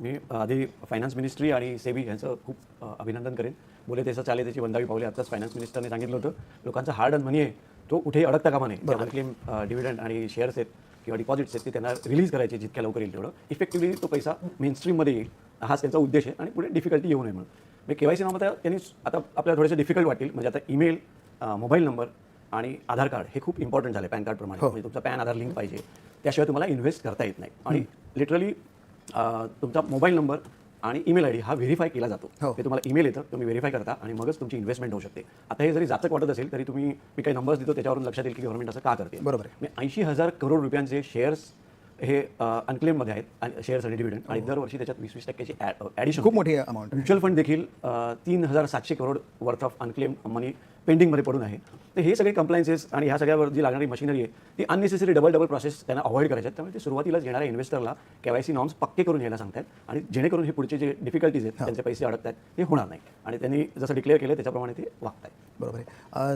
मी आधी finance ministry आणि SEBI यांचं खूप अभिनंदन करेन. बोले त्याचं चाले त्याची वंदावी पावले आताच फायनान्स मिनिस्टरने सांगितलं होतं लोकांचा हार्ड अन मनी आहे. तो कुठेही अडकता कामा नये. अनक्लेम डिव्हिडंड आणि शेअर्स आहेत किंवा डिपॉझिट्स आहेत ते त्यांना रिलीज करायचे जितक्या लवकर येईल तेवढं. इफेक्टिव्हली तो पैसा मेनस्ट्रीममध्ये येईल. हाच त्यांचा उद्देश आहे आणि पुढे डिफिकल्टी येऊ नये म्हणून. म्हणजे के वाय सी नावात त्यांनी आता आपल्याला थोडेसे डिफिकल्ट वाटेल म्हणजे आता ईमेल मोबाईल नंबर आणि आधार कार्ड हे खूप इम्पॉर्टंट झालं पॅन कार्डप्रमाणे म्हणजे तुमचा पॅन आधार लिंक पाहिजे. त्याशिवाय तुम्हाला इन्व्हेस्ट करता येत नाही. आणि लिटरली तुमचा मोबाईल नंबर आणि ईमेल आय डी हा व्हेरीफाय केला जातो हो. ते तुम्हाला ईमेल येतं तुम्ही व्हेरीफाय करता आणि मगच तुमची इन्व्हेस्टमेंट होऊ शकते आता हे जरी जाचक वाटत असेल तरी तुम्ही मी काही नंबर्स देतो त्याच्यावरून लक्षात येईल की गव्हर्नमेंट असं का करते बरोबर आहे. ऐंशी हजार करोड रुपयांचे शेअर्स हे अनक्लेममध्ये आहेत शेअर्स आणि डिव्हिडंड आणि दरवर्षी त्याच्यात वीस वीस टक्क्याची ॲडिशन खूप मोठी अमाऊंट म्युच्युअल फंड देखील तीन हजार सातशे crore worth of unclaim money पेंडिंगमध्ये पडून आहे. तर हे सगळे कंप्लायन्सेस आणि ह्या सगळ्यावर जी लागणारी मशिनरी आहे ती अननेसेसरी डबल डबल प्रोसेस त्यांना अवॉइड करायचे आहेत. त्यामुळे ते सुरुवातीलाच येणाऱ्या इन्व्हेस्टरला केवायसी नॉर्म्स पक्के करून घ्यायला सांगतात आणि जेणेकरून हे पुढचे जे डिफिकल्टीज आहेत त्यांचे पैसे अडकतात ते होणार नाही आणि त्यांनी जसं डिक्लेअर केलं त्याच्याप्रमाणे ते वागत आहेत बरोबर आहे.